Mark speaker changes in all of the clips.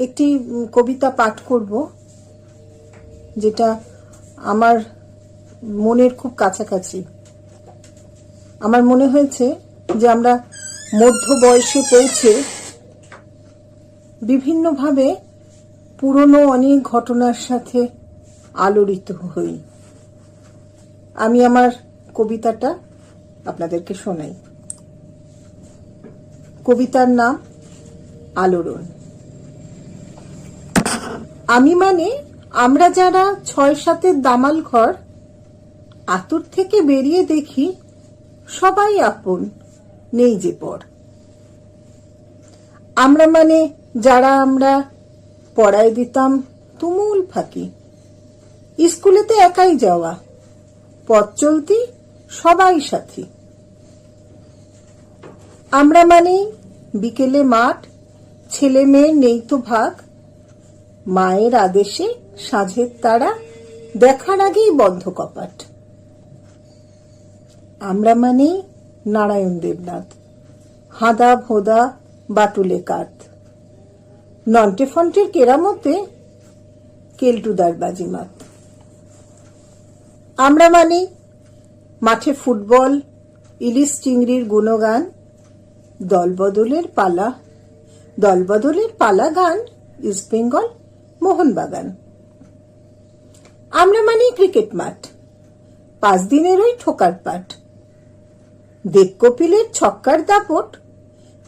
Speaker 1: একটি কবিতা পাঠ করব, যেটা আমার মনের খুব কাছাকাছি। আমার মনে হয়েছে যে আমরা মধ্য বয়সে পৌঁছে বিভিন্নভাবে পুরনো অনেক ঘটনার সাথে আলোড়িত হই। আমি আমার কবিতাটা আপনাদেরকে শোনাই। কবিতার নাম আলোড়ন। আমি মানে আমরা যারা ছয় সাতের দামাল ঘর, আতুর থেকে বেরিয়ে দেখি সবাই আপন, নেই যে পর। আমরা মানে যারা আমরা পড়ায় দিতাম তুমুল ফাঁকি। স্কুলেতে একাই যাওয়া, পথ চলতি সবাই সাথী। আমরা মানে বিকেলে মাঠ, ছেলে মেয়ে নেই তো ভাগ মায়ের আদেশে সাঁঝের তারা দেখার আগেই বন্ধ কপাট। আমরা মানে নারায়ণ দেবনাথ, হাদা ভোদা বাটুলে কাত। নন্টে ফন্টের কেরামতে কেলটুদার বাজিমাত। আমরা মানি মাঠে ফুটবল, ইলিশ চিংড়ির গুণগান, দলবদলের পালা দলবদলের পালা গান ইস্ট বেঙ্গল মোহনবাগান। আমরা মানি ক্রিকেট মাঠ। পাঁচ দিনের ওই ঠোকার পাঠ দেখ কপিলের ছক্কার দাপট,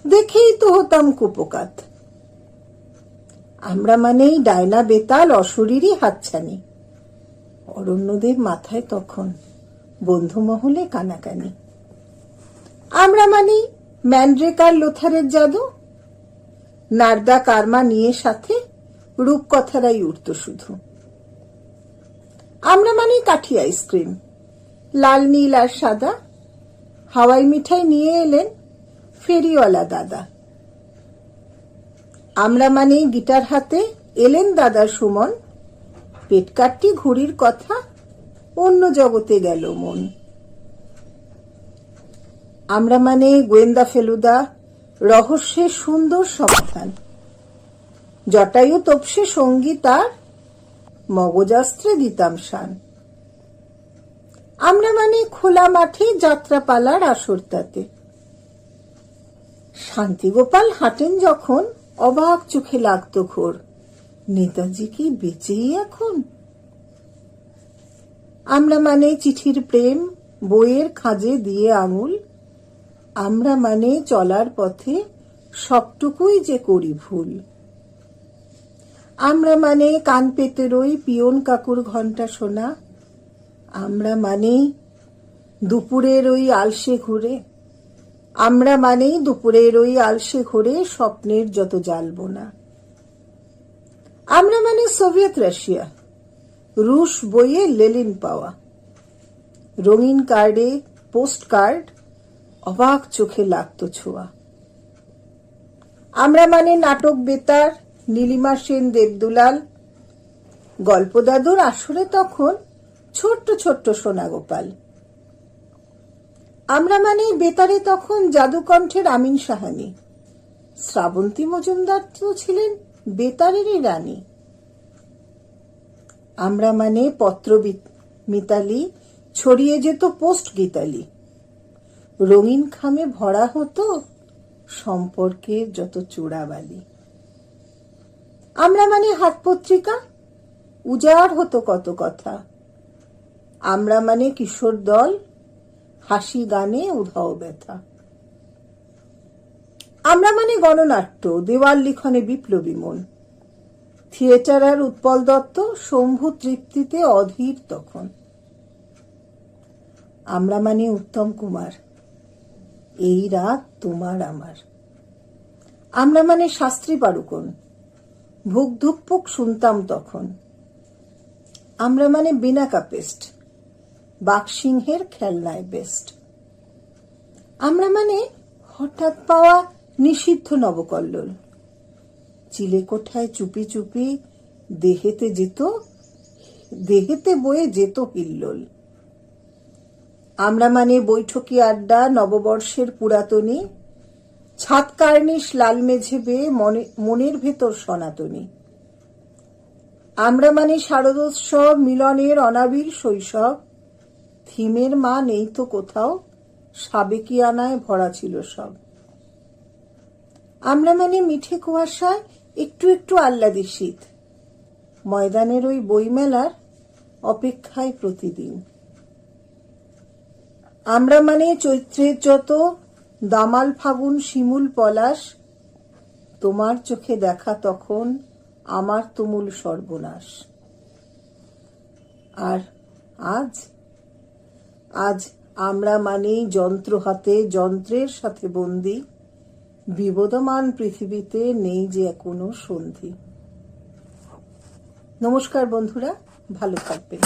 Speaker 1: দেখেই তো হতাম কুপকাত। আমরা মানেই ডায়না বেতাল অশরীরই হাতছানি। অরণ্যদের মাথায় তখন বন্ধু মহলে কানাকানি। আমরা মানি ম্যান্ড্রেকার লোথারের জাদু। নারদা কারমা নিয়ে সাথে রূপকথারাই উঠত শুধু। আমরা মানে কাঠি আইসক্রিম। লাল, নীল আর সাদা। হাওয়াই মিঠাই নিয়ে এলেন ফেরিওয়ালা দাদা। আমরা মানে গিটার হাতে এলেন দাদা সুমন। পেটকাটটি ঘুড়ির কথা অন্য জগতে গেল মন। আমরা মানে গোয়েন্দা ফেলুদা, রহস্যের সুন্দর সমাধান। জটায়ু তপসে সঙ্গী তার মগজাস্ত্রে দিতাম শান। আমরা মানে খোলা মাঠে যাত্রাপালার আসরটাতে। শান্তিগোপাল হাঁটেন যখন, অবাক চোখে লাগতো ঘোর। নেতাজি কি বেঁচেই এখন? আমরা মানে চিঠির প্রেম, বইয়ের খাঁজে দিয়ে আঙুল আমরা মানে চলার পথে সবটুকুই যে করি ভুল। আমরা মানে কান পেতে রই পিয়ন কাকুর ঘণ্টা শোনা আমরা মানেই দুপুরের ওই আলসে ঘুরে। আমরা মানেই দুপুরের ওই আলসে ঘুরে স্বপ্নের যত জ্বালবো না আমরা মানে সোভিয়েত রাশিয়া, রুশ বইয়ে লেলিন পাওয়া। রঙিন কার্ডে পোস্ট কার্ড অবাক চোখে লাগতো ছোঁয়া। আমরা মানে নাটক বেতার নীলিমা সেন দেবদুলাল গল্প দাদুর আসরে তখন ছোট্ট ছোট্ট সোনা গোপাল আমরা মানে বেতারে তখন জাদুকণ্ঠের আমিন সাহানি। শ্রাবন্তী মজুমদার তো ছিলেন বেতারেরই রানী। আমরা মানে পত্র মিতালি ছড়িয়ে যেত পোস্ট গীতালি রঙিন খামে ভরা হতো সম্পর্কের যত চূড়াবালি। আমরা মানে হাত পত্রিকা উজাড় হতো কত কথা। আমরা মানে কিশোর দল, হাসি গানে উধাও ব্যথা। আমরা মানে গণনাট্য, দেওয়াল লিখনে বিপ্লবী মন। থিয়েটার আর উৎপল দত্ত, শম্ভু তৃপ্তিতে অধীর তখন। আমরা মানে উত্তম কুমার। এই রাত তোমার আমার। আমরা মানে শাস্ত্রী পারুকন ভুক ধুকপুক শুনতাম তখন। আমরা মানে বিনা কাপেস্ট বাঘসিংহের খেলনায় বেস্ট আমরা মানে হঠাৎ পাওয়া নিষিদ্ধ নবকল্লোল। চিলে কোঠায় চুপি চুপি দেহেতে যেত, দেহেতে বয়ে যেত হিল্লোল। আমরা মানে বৈঠকি আড্ডা নববর্ষের পুরাতনী ছাদ কার্নিশ লাল মেঝে বেয়ে মনে, মনের ভেতর সনাতনী। আমরা মানে শারদোৎসব, মিলনের অনাবিল শৈশব। থিমের মা নেই তো কোথাও, সাবেকিয়ানায় ভরা ছিল সব। আমরা মানে মিঠে কুয়াশায় একটু একটু আহ্লাদি শীত। ময়দানের ওই বইমেলার অপেক্ষায় প্রতিদিন। আমরা মানে চৈত্রের যত দামাল ফাগুন, শিমুল পলাশ, তোমার চোখে দেখা তখন আমার তুমুল সর্বনাশ। আর আজ? আজ আমরা মানেই যন্ত্র হাতে, যন্ত্রের সাথে বন্দি, বিবদমান পৃথিবীতে নেই যে কোনো সন্ধি। নমস্কার বন্ধুরা, ভালো থাকবেন।